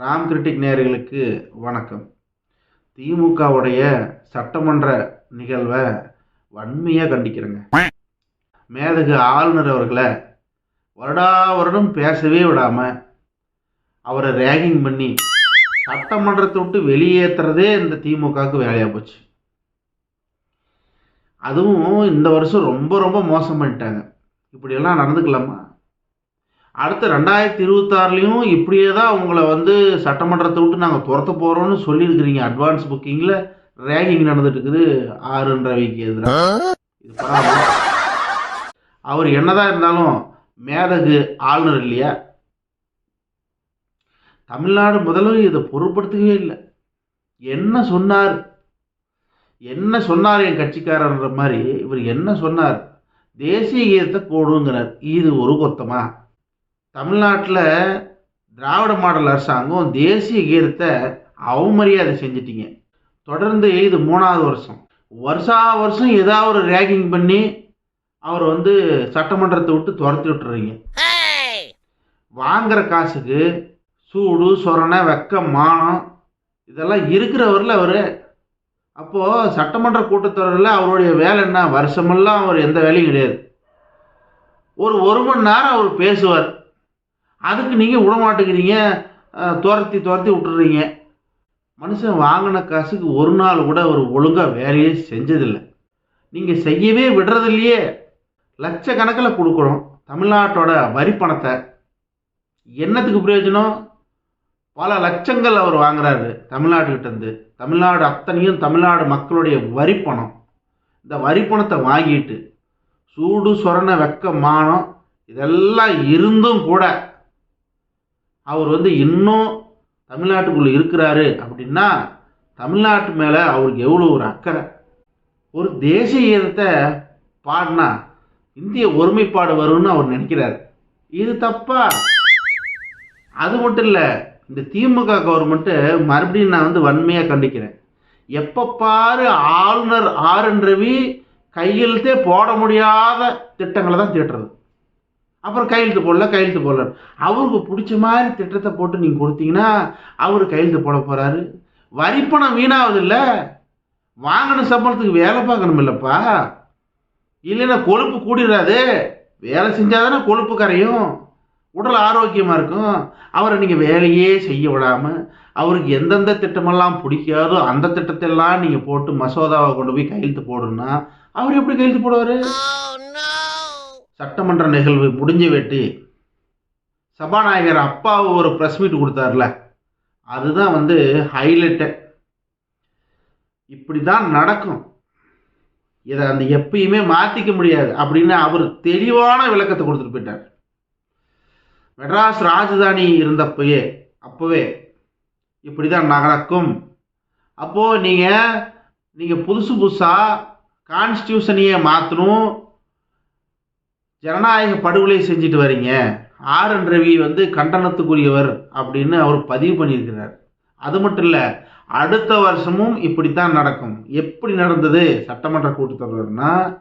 Ram critic நேர்களுக்கு வணக்கம். திமுகவுடைய சட்டமன்ற நிகழ்வை வன்மையாக கண்டிக்கிறேங்க. மேதகு ஆளுநர் அவர்களை வருடா வருடம் பேசவே விடாமல் அவரை ரேகிங் பண்ணி சட்டமன்றத்தை விட்டு வெளியேற்றுறதே இந்த திமுகவுக்கு வேலையாக போச்சு. அதுவும் இந்த வருஷம் ரொம்ப ரொம்ப மோசம் பண்ணிட்டாங்க. இப்படியெல்லாம் நடந்துக்கலாமா? அடுத்த ரெண்டாயிரத்தி இருபத்தாறுலையும் இப்படியே தான் உங்களை வந்து சட்டமன்றத்தை விட்டு நாங்கள் துரத்த போகிறோம்னு சொல்லியிருக்கிறீங்க. அட்வான்ஸ் புக்கிங்கில் ரேகிங் நடந்துட்டு இருக்குது ஆறுன்ற ரவிக்கு எதிராக இது பரவாயில்ல. அவர் என்னதான் இருந்தாலும் மேதகு ஆளுநர் இல்லையா? தமிழ்நாடு முதல்வர் இதை பொருட்படுத்தவே இல்லை. என்ன சொன்னார்? என்ன சொன்னார் என் கட்சிக்காரன்ற மாதிரி இவர் என்ன சொன்னார்? தேசிய கீதத்தை போடுங்கிறார். இது ஒரு கொத்தமா? தமிழ்நாட்டில் திராவிட மாடல் அரசாங்கம் தேசிய கீதத்தை அவமரியாதை செஞ்சிட்டிங்க. தொடர்ந்து இது மூணாவது வருஷம். வருஷா வருஷம் ஏதாவது ஒரு ரேகிங் பண்ணி அவர் வந்து சட்டமன்றத்தை விட்டு துரத்தி விட்டுறீங்க. வாங்குற காசுக்கு சூடு சொரணை வெக்க மானம் இதெல்லாம் இருக்கிறவரில் அவர். அப்போது சட்டமன்ற கூட்டத்தொடரில் அவருடைய வேலை என்ன? வருஷமெல்லாம் அவர் எந்த வேலையும் கிடையாது. ஒரு ஒரு மணி நேரம் அவர் பேசுவார். அதுக்கு நீங்கள் விடமாட்டேங்கிறீங்க துரத்தி துரத்தி விட்டுறீங்க. மனுஷன் வாங்கின காசுக்கு ஒரு நாள் கூட அவர் ஒழுங்காக வேலையே செஞ்சதில்லை. நீங்கள் செய்யவே விடுறதில்லையே. லட்சக்கணக்கில் கொடுக்குறோம். தமிழ்நாட்டோட வரி பணத்தை. என்னத்துக்கு பிரயோஜனம்? பல லட்சங்கள் அவர் வாங்குறாரு தமிழ்நாட்டுக்கிட்டேருந்து. தமிழ்நாடு அத்தனையும் தமிழ்நாடு மக்களுடைய வரி பணம். இந்த வரி பணத்தை வாங்கிட்டு சூடு சொரண வெக்க மானம் இதெல்லாம் இருந்தும் கூட அவர் வந்து இன்னும் தமிழ்நாட்டுக்குள்ளே இருக்கிறாரு அப்படின்னா தமிழ்நாட்டு மேலே அவருக்கு எவ்வளோ ஒரு அக்கறை? ஒரு தேசிய கீதத்தை பாடினா இந்திய ஒருமைப்பாடு வரும்னு அவர் நினைக்கிறார். இது தப்பா? அது மட்டும் இல்லை இந்த திமுக கவர்மெண்ட்டு மறுபடியும் நான் வந்து வன்மையாக கண்டிக்கிறேன். எப்போ பாரு ஆளுநர் ஆர் என் ரவி கையெழுத்தே போட முடியாத திட்டங்களை தான் தீட்டுறது அப்புறம் கையெழுத்து போடல கையெழுத்து போடல. அவருக்கு பிடிச்ச மாதிரி திட்டத்தை போட்டு நீங்கள் கொடுத்தீங்கன்னா அவர் கையெழுத்து போட போகிறாரு வரிப்பணம் வீணாகுது இல்லை வாங்கின சம்பளத்துக்கு வேலை பார்க்கணும் இல்லைப்பா இல்லைன்னா கொழுப்பு கூடிடாது வேலை செஞ்சால் தானே கொழுப்பு கரையும். உடல் ஆரோக்கியமாக இருக்கும். அவரை நீங்கள் வேலையே செய்ய விடாமல் அவருக்கு எந்தெந்த திட்டமெல்லாம் பிடிக்காதோ அந்த திட்டத்தெல்லாம் நீங்கள் போட்டு மசோதாவை கொண்டு போய் கையெழுத்து போடணும்னா அவர் எப்படி கையெழுத்து போடுவார்? Oh, சட்டமன்ற நிகழ்வு முடிஞ்ச வெட்டி சபாநாயகர் அப்பாவு ஒரு ப்ரெஸ் மீட் கொடுத்தாருல. அதுதான் வந்து ஹைலைட்டு இப்படி தான் நடக்கும். இதை அந்த எப்பயுமே மாற்றிக்க முடியாது அப்படின்னு அவர் தெளிவான விளக்கத்தை கொடுத்துட்டு போயிட்டார். மெட்ராஸ் ராஜதானி இருந்தப்பயே அப்போவே இப்படி தான் நடக்கும். அப்போது நீங்கள் நீங்கள் புதுசு புதுசாக கான்ஸ்டியூஷனையே மாற்றணும் ஜனநாயக படுகொலை செஞ்சுட்டு வரீங்க. ஆர் என் ரவி வந்து கண்டனத்துக்குரியவர் அப்படின்னு அவர் பதிவு பண்ணியிருக்கிறார். அது மட்டும் இல்லை அடுத்த வருஷமும் இப்படித்தான் நடக்கும். எப்படி நடந்தது? சட்டமன்ற கூட்டத்தொடர்னா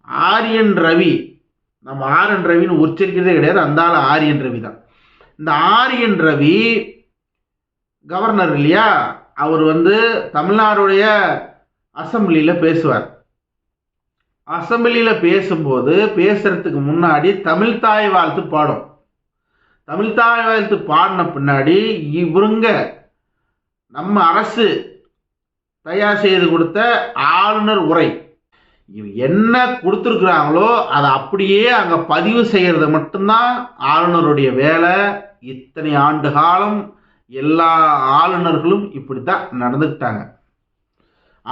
ஆரியன் ரவி நம்ம ஆரியன் ரவின்னு உச்சரிக்கிறதே கிடையாது அந்த ஆள் ஆரியன் ரவி தான். இந்த ஆரியன் ரவி கவர்னர் இல்லையா? அவர் வந்து தமிழ்நாடுடைய அசம்பிளியில் பேசுவார். அசம்பிளியில் பேசும்போது பேசுறதுக்கு முன்னாடி தமிழ் தாய் வாழ்த்து பாடும். தமிழ் தாய் வாழ்த்து பாடின பின்னாடி இவருங்க நம்ம அரசு தயார் செய்து கொடுத்த ஆளுநர் உரை. என்ன கொடுத்துருக்குறாங்களோ அதை அப்படியே அங்கே பதிவு செய்கிறது மட்டும்தான் ஆளுநருடைய வேலை. இத்தனை ஆண்டு காலம் எல்லா ஆளுநர்களும் இப்படி தான் நடந்துக்கிட்டாங்க.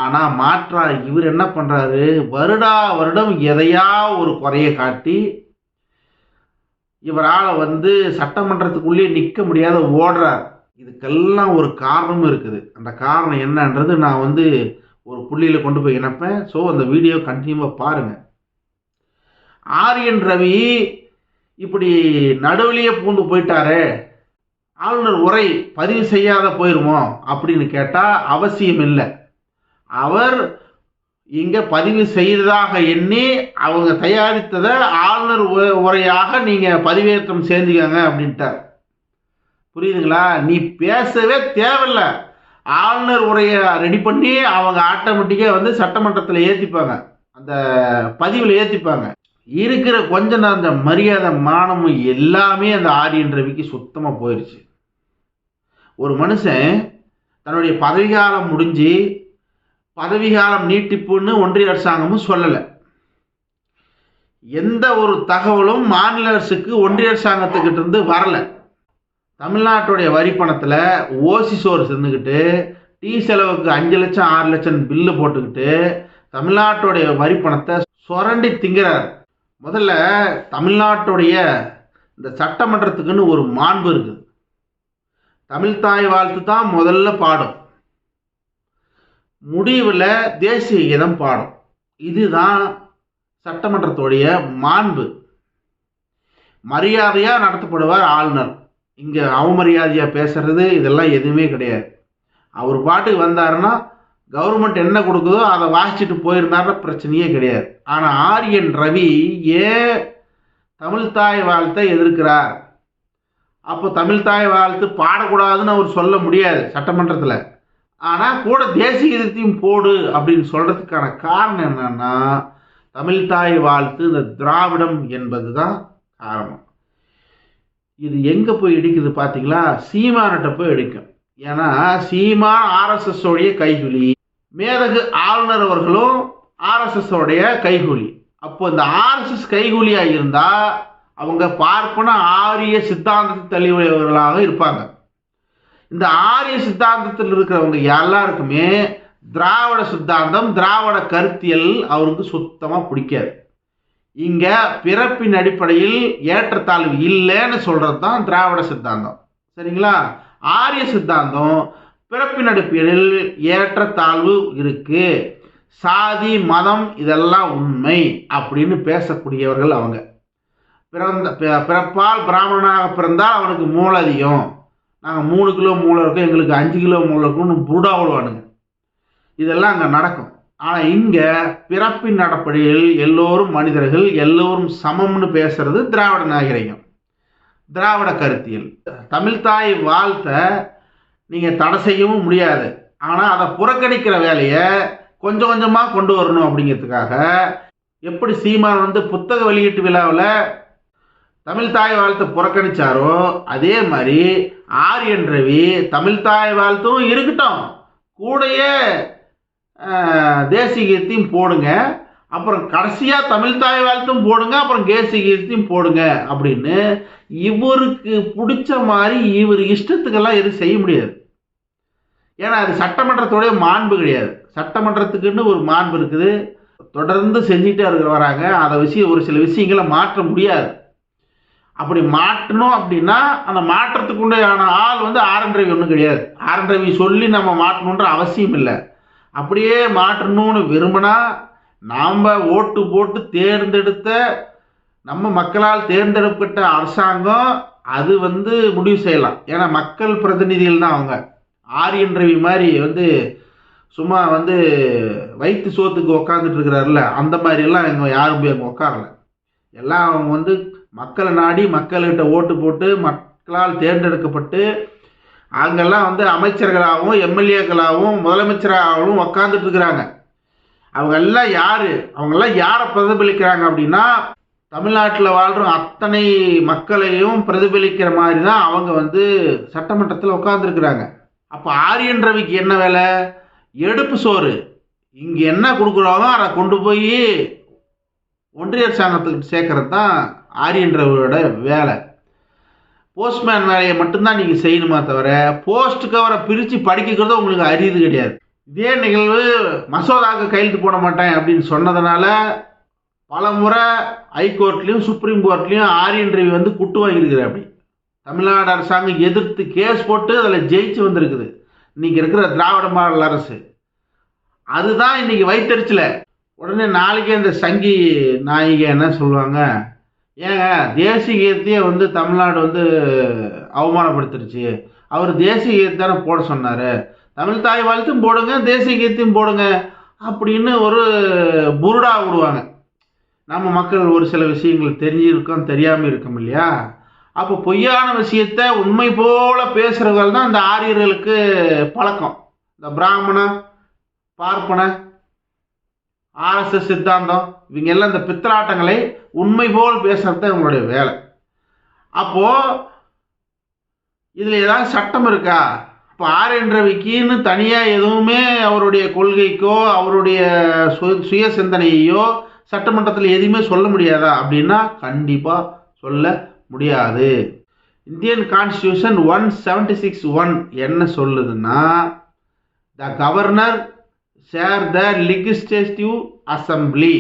ஆனால் மாற்றா இவர் என்ன பண்ணுறாரு வருடா வருடம் எதையா ஒரு குறையை காட்டி இவரால் வந்து சட்டமன்றத்துக்குள்ளேயே நிற்க முடியாத ஓடுறார். இதுக்கெல்லாம் ஒரு காரணமும் இருக்குது. அந்த காரணம் என்னன்றது நான் வந்து ஒரு புள்ளியில் கொண்டு போய் இணைப்பேன். ஸோ அந்த வீடியோ கண்டினியூவாக பாருங்கள் ஆரியன் ரவி இப்படி நடுவிலேயே பூந்து போயிட்டாரே. ஆளுநர் உரை பதிவு செய்யாத போயிருமோ அப்படின்னு கேட்டால் அவசியம் இல்லை அவர் இங்கே பதிவு செய்ததாக எண்ணி அவங்க தயாரித்ததை ஆளுநர் உ- உரையாக நீங்கள் பதிவேற்றம் சேர்ந்துக்கங்க அப்படின்ட்டார். புரியுதுங்களா? நீ பேசவே தேவையில்ல. ஆளுநர் உரையை ரெடி பண்ணி அவங்க ஆட்டோமேட்டிக்காக வந்து சட்டமன்றத்தில் ஏற்றிப்பாங்க அந்த பதிவில் ஏற்றிப்பாங்க இருக்கிற கொஞ்சம் அந்த மரியாதை மானமும் எல்லாமே அந்த ஆரியன் ரவிக்கு சுத்தமாக போயிடுச்சு ஒரு மனுஷன் தன்னுடைய பதவிகாலம் முடிஞ்சு பதவிகாலம் நீட்டிப்புன்னு ஒன்றிய அரசாங்கமும் சொல்லலை. எந்த ஒரு தகவலும் மாநில அரசுக்கு ஒன்றிய அரசாங்கத்துக்கிட்ட இருந்து வரல. தமிழ்நாட்டுடைய வரி பணத்தில் ஓசி சோறு செஞ்சுக்கிட்டு டீ செலவுக்கு அஞ்சு லட்சம் ஆறு லட்சம் பில்லு போட்டுக்கிட்டு தமிழ்நாட்டுடைய வரி பணத்தை சுரண்டி திங்கிறார். முதல்ல தமிழ்நாட்டுடைய இந்த சட்டமன்றத்துக்குன்னு ஒரு மாண்பு இருக்குது தமிழ் தாய் வாழ்த்து தான் முதல்ல பாடும். முடிவில் தேசிய கீதம் பாடும். இதுதான் சட்டமன்றத்துடைய மாண்பு. மரியாதையாக நடத்தப்படுவார் ஆளுநர். இங்கே அவமரியாதையாக பேசுறது இதெல்லாம் எதுவுமே கிடையாது. அவர் பாட்டுக்கு வந்தாருன்னா கவர்மெண்ட் என்ன கொடுக்குதோ அதை வாசிச்சுட்டு போயிருந்தாருன்னா பிரச்சனையே கிடையாது. ஆனால் ஆரியன் ரவி ஏன் தமிழ் தாய் வாழ்த்தை எதிர்க்கிறார். அப்போ தமிழ் தாய் வாழ்த்து பாடக்கூடாதுன்னு அவர் சொல்ல முடியாது சட்டமன்றத்தில். ஆனால் கூட தேசிய கீதத்தையும் போடு அப்படின்னு சொல்கிறதுக்கான காரணம் என்னன்னா தமிழ் தாய் வாழ்த்து இந்த திராவிடம் என்பது தான் காரணம். இது எங்கே போய் இடிக்குது பார்த்தீங்களா சீமானிட்ட போய் இடிக்கும். ஏன்னா சீமான் ஆர்எஸ்எஸ் உடைய கைகுலி மேதகு ஆளுநர் அவர்களும் ஆர்எஸ்எஸ் உடைய கைகூலி. அப்போ இந்த ஆர்எஸ்எஸ் கைகூலியாக இருந்தால் அவங்க பார்ப்பன ஆரிய சித்தாந்த தழுவியவர்களாக இருப்பாங்க. இந்த ஆரிய சித்தாந்தத்தில் இருக்கிறவங்க எல்லாருக்குமே திராவிட சித்தாந்தம் திராவிட கருத்தியல் அவருக்கு சுத்தமாக பிடிக்காது. இங்கே பிறப்பின் அடிப்படையில் ஏற்றத்தாழ்வு இல்லைன்னு சொல்கிறது தான் திராவிட சித்தாந்தம். சரிங்களா? ஆரிய சித்தாந்தம் பிறப்பின் அடிப்படையில் ஏற்றத்தாழ்வு இருக்குது சாதி மதம் இதெல்லாம் உண்மை அப்படின்னு பேசக்கூடியவர்கள் அவங்க. பிறந்த பிறப்பால் பிராமணனாக பிறந்தால் அவனுக்கு மூலதியம் நாங்கள் மூணு கிலோ மூளை இருக்கோம். எங்களுக்கு அஞ்சு கிலோ மூளை இருக்கும்னு புருடா விடுவானுங்க இதெல்லாம் அங்கே நடக்கும். ஆனால் இங்கே பிறப்பின் அடிப்படையில் எல்லோரும் மனிதர்கள் எல்லோரும் சமம்னு பேசுறது திராவிட நாகரிகம். திராவிட கருத்தியல். தமிழ்தாய் வாழ்த்த நீங்கள் தடை செய்யவும் முடியாது. ஆனால் அதை புறக்கணிக்கிற வேலையை கொஞ்சம் கொஞ்சமாக கொண்டு வரணும் அப்படிங்கிறதுக்காக எப்படி சீமான் வந்து புத்தக வெளியீட்டு விழாவில் தமிழ் தாய் வாழ்த்தை புறக்கணிச்சாரோ அதே மாதிரி ஆரியன் ரவி தமிழ் தாய் வாழ்த்தும் இருக்கட்டும். கூடையே தேசிய கீதத்தையும் போடுங்க. அப்புறம் கடைசியாக தமிழ் தாய் வாழ்த்தும் போடுங்க அப்புறம் தேசிய கீதத்தையும் போடுங்க அப்படின்னு இவருக்கு பிடிச்ச மாதிரி இவர் இஷ்டத்துக்கெல்லாம் எதுவும் செய்ய முடியாது. ஏன்னா அது சட்டமன்றத்துடைய மாண்பு கிடையாது. சட்டமன்றத்துக்குன்னு ஒரு மாண்பு இருக்குது. தொடர்ந்து செஞ்சுட்டே இருக்கிற வராங்க அதை விஷயம் ஒரு சில விஷயங்களை மாற்ற முடியாது. அப்படி மாற்றணும் அப்படின்னா அந்த மாற்றத்துக்கு உண்டான ஆள் வந்து ஆரன் ரவி ஒன்றும் கிடையாது. ஆரன் ரவி சொல்லி நம்ம மாற்றணுன்ற அவசியம் இல்லை. அப்படியே மாற்றணும்னு விரும்பினா நாம் ஓட்டு போட்டு தேர்ந்தெடுத்த நம்ம மக்களால் தேர்ந்தெடுக்கப்பட்ட அரசாங்கம் அது வந்து முடிவு செய்யலாம். ஏன்னா மக்கள் பிரதிநிதிகள் தான் அவங்க. ஆரியன் ரவி மாதிரி வந்து சும்மா வந்து வயிற்று சோத்துக்கு உக்காந்துட்டு இருக்கிறாருல அந்த மாதிரியெல்லாம் இங்கே யாரும் போய் அங்கே உட்காரல எல்லாம் அவங்க வந்து மக்களை நாடி மக்கள்கிட்ட ஓட்டு போட்டு மக்களால் தேர்ந்தெடுக்கப்பட்டு அங்கெல்லாம் வந்து அமைச்சர்களாகவும் எம்எல்ஏக்களாகவும் முதலமைச்சராகவும் உக்காந்துட்டு இருக்கிறாங்க. அவங்க எல்லாம் யாரு? அவங்கெல்லாம் யாரை பிரதிபலிக்கிறாங்க அப்படின்னா தமிழ்நாட்டில் வாழ்கிற அத்தனை மக்களையும் பிரதிபலிக்கிற மாதிரி தான் அவங்க வந்து சட்டமன்றத்தில் உட்காந்துருக்குறாங்க அப்போ ஆரியன் ரவிக்கு என்ன வேலை? எடுப்பு சோறு. இங்கே என்ன கொடுக்குறாங்களோ அதை கொண்டு போய் ஒன்றிய அரசாங்கத்துக்கு சேர்க்கறது தான் ஆரியன்றவரோட வேலை. போஸ்ட்மேன் வேலையை மட்டும்தான் நீங்கள் செய்யணுமா தவிர போஸ்ட் கவரை பிரித்து படிக்கிறது உங்களுக்கு அரிது கிடையாது. இதே நிகழ்வு மசோதாவுக்கு கையெழுத்து போட மாட்டேன் அப்படின்னு சொன்னதுனால பல முறை ஹைகோர்ட்லேயும் சுப்ரீம் கோர்ட்லேயும் ஆரியன் ரவி வந்து குட்டு வாங்கியிருக்கிறார் அப்படி. தமிழ்நாடு அரசாங்கம் எதிர்த்து கேஸ் போட்டு அதில் ஜெயிச்சு வந்திருக்குது. இன்றைக்கி இருக்கிற திராவிட மாடல் அரசு. அதுதான் இன்றைக்கி வைத்தறிச்சல. உடனே நாளைக்கே இந்த சங்கி நாயிகை என்ன சொல்லுவாங்க? ஏங்க தேசிய கீதத்தையே வந்து தமிழ்நாடு வந்து அவமானப்படுத்திருச்சு. அவர் தேசிய கீதத்தை தானே போட சொன்னார். தமிழ் தாய் வாழ்த்தும் போடுங்க தேசிய கீதத்தையும் போடுங்க அப்படின்னு ஒரு புருடா விடுவாங்க. நம்ம மக்கள் ஒரு சில விஷயங்கள் தெரிஞ்சிருக்கோம் தெரியாமல் இருக்கோம் இல்லையா? அப்போ பொய்யான விஷயத்த உண்மை போல பேசுகிறவர்கள் தான் இந்த ஆரியர்களுக்கு பழக்கம். இந்த பிராமண பார்ப்பன ஆர்எஸ்எஸ் சித்தாந்தம் இவங்க எல்லாம் இந்த பித்தலாட்டங்களை உண்மை போல் பேசுறது தான் இவங்களுடைய வேலை. அப்போ இதில் ஏதாவது சட்டம் இருக்கா? இப்போ ஆர் என் ரவிக்குன்னு தனியாக எதுவுமே அவருடைய கொள்கைக்கோ அவருடைய சு சுய சிந்தனையோ சட்டமன்றத்தில் எதுவுமே சொல்ல முடியாதா? அப்படின்னா கண்டிப்பாக சொல்ல முடியாது. Indian constitution one seventy six one என்ன சொல்லுதுன்னா the governor shall the legislative assembly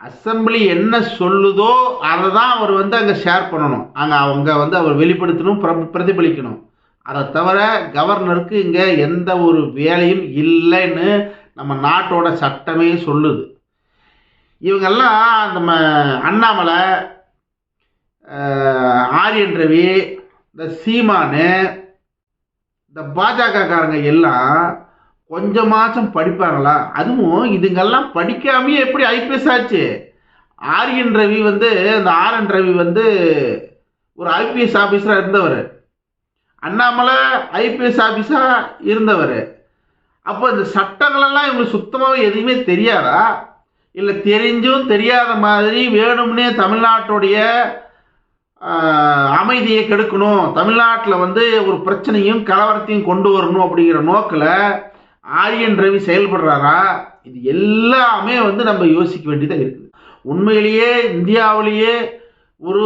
assembly என்ன சொல்லுதோ அதை தான் அவர் வந்து அங்கே ஷேர் பண்ணணும். அங்கே அவங்க வந்து அவர் வெளிப்படுத்தணும் பிரதிபலிக்கணும். அதை தவிர கவர்னருக்கு இங்கே எந்த ஒரு வேலையும் இல்லைன்னு நம்ம நாட்டோட சட்டமே சொல்லுது. இவங்கெல்லாம் நம்ம அண்ணாமலை ஆரியன் ரவி இந்த சீமானு இந்த பாஜகக்காரங்க எல்லாம் கொஞ்சமாச்சும் படிப்பாங்களா? அதுவும் இதுங்கெல்லாம் படிக்காமையே எப்படி ஐபிஎஸ் ஆச்சு? ஆரியன் ரவி வந்து இந்த ஆர்என் ரவி வந்து ஒரு ஐபிஎஸ் ஆஃபீஸராக இருந்தவர். அண்ணாமலை ஐபிஎஸ் ஆஃபீஸாக இருந்தவர். அப்போ இந்த சட்டங்களெல்லாம் இவங்களுக்கு சுத்தமாக எதுவுமே தெரியாதா? இல்லை தெரிஞ்சும் தெரியாத மாதிரி வேணும்னே தமிழ்நாட்டுடைய அமைதியை கெடுக்கணும். தமிழ்நாட்டில் வந்து ஒரு பிரச்சனையும் கலவரத்தையும் கொண்டு வரணும் அப்படிங்கிற நோக்கில் ஆரியன் ரவி செயல்படுறாரா? இது எல்லாமே வந்து நம்ம யோசிக்க வேண்டியதாக இருக்குது. உண்மையிலேயே இந்தியாவிலேயே ஒரு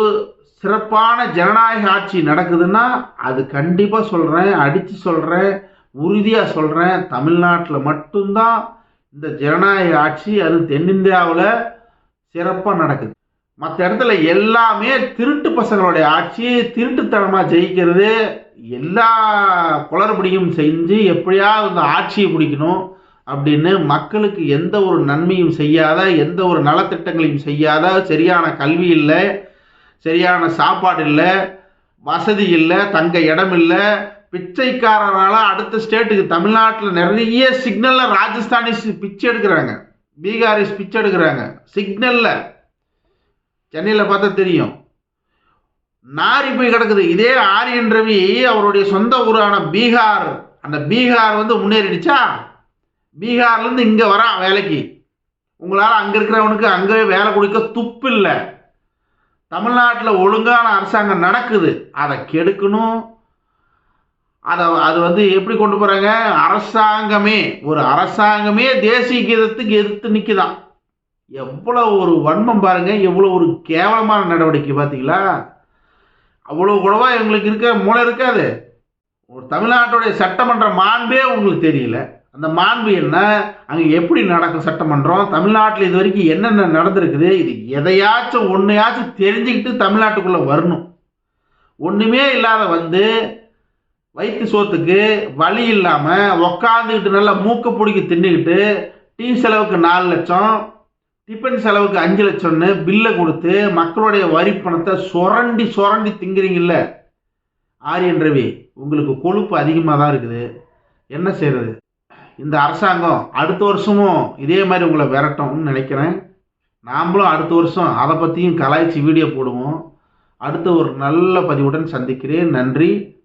சிறப்பான ஜனநாயக ஆட்சி நடக்குதுன்னா அது கண்டிப்பாக சொல்கிறேன் அடித்து சொல்கிறேன் உறுதியாக சொல்கிறேன் தமிழ்நாட்டில் மட்டும்தான் இந்த ஜனநாயக ஆட்சி அது தென்னிந்தியாவில் சிறப்பாக நடக்குது. மற்ற இடத்துல எல்லாமே திருட்டு பசங்களுடைய ஆட்சி திருட்டுத்தனமாக ஜெயிக்கிறது எல்லா குளறுபடியும் செஞ்சு எப்படியாவது அந்த ஆட்சியை பிடிக்கணும் அப்படின்னு மக்களுக்கு எந்த ஒரு நன்மையும் செய்யாத எந்த ஒரு நலத்திட்டங்களையும் செய்யாத சரியான கல்வி இல்லை சரியான சாப்பாடு இல்லை வசதி இல்லை தங்க இடம் இல்லை பிச்சைக்காரரால் அடுத்த ஸ்டேட்டுக்கு தமிழ்நாட்டில் நிறைய சிக்னலில் ராஜஸ்தானிஸ் பிச்சை எடுக்கிறாங்க. பீகாரிஸ் பிச்சை எடுக்கிறாங்க. சிக்னலில். சென்னையில் பார்த்தா தெரியும். நாரி போய் கிடக்குது. இதே ஆரியன் ரவி அவருடைய சொந்த ஊரான பீகார். அந்த பீகார் வந்து முன்னேறிடுச்சா? பீகார்லேருந்து இங்கே வரான் வேலைக்கு. உங்களால் அங்கே இருக்கிறவனுக்கு அங்கே வேலை கொடுக்க துப்பு இல்லை. தமிழ்நாட்டில் ஒழுங்கான அரசாங்கம் நடக்குது. அதை கெடுக்கணும். அதை அது வந்து எப்படி கொண்டு போகிறாங்க அரசாங்கமே. ஒரு அரசாங்கமே தேசிய கீதத்துக்கு எதிர்த்து நிற்குதான் எவ்வளோ ஒரு வன்மம் பாருங்கள் எவ்வளோ ஒரு கேவலமான நடவடிக்கை பார்த்தீங்களா அவ்வளோ கூடவா எங்களுக்கு இருக்க? மூளை இருக்காது. ஒரு தமிழ்நாட்டுடைய சட்டமன்ற மாண்பே உங்களுக்கு தெரியல. அந்த மாண்பு என்ன? அங்கே எப்படி நடக்கும் சட்டமன்றம்? தமிழ்நாட்டில் இது வரைக்கும் என்னென்ன நடந்திருக்குது? இது எதையாச்சும் ஒன்றையாச்சும் தெரிஞ்சுக்கிட்டு தமிழ்நாட்டுக்குள்ளே வரணும். ஒன்றுமே இல்லாத வந்து வயிற்று சோத்துக்கு வழி இல்லாமல் உக்காந்துக்கிட்டு நல்லா மூக்க பிடிக்க தின்னுக்கிட்டு டீ செலவுக்கு நாலு லட்சம் டிஃபன் செலவுக்கு அஞ்சு லட்சம்னு பில்லை கொடுத்து மக்களுடைய வரி பணத்தை சுரண்டி சுரண்டி திங்குறீங்கல்ல? ஆரியன் ரவி உங்களுக்கு கொழுப்பு அதிகமாக தான் இருக்குது. என்ன செய்கிறது இந்த அரசாங்கம் அடுத்த வருஷமும் இதே மாதிரி உங்களை விரட்டும்னு நினைக்கிறேன். நாமளும் அடுத்த வருஷம் அதை பற்றியும் கலாய்ச்சி வீடியோ போடுவோம். அடுத்த ஒரு நல்ல பதிவுடன் சந்திக்கிறேன். நன்றி.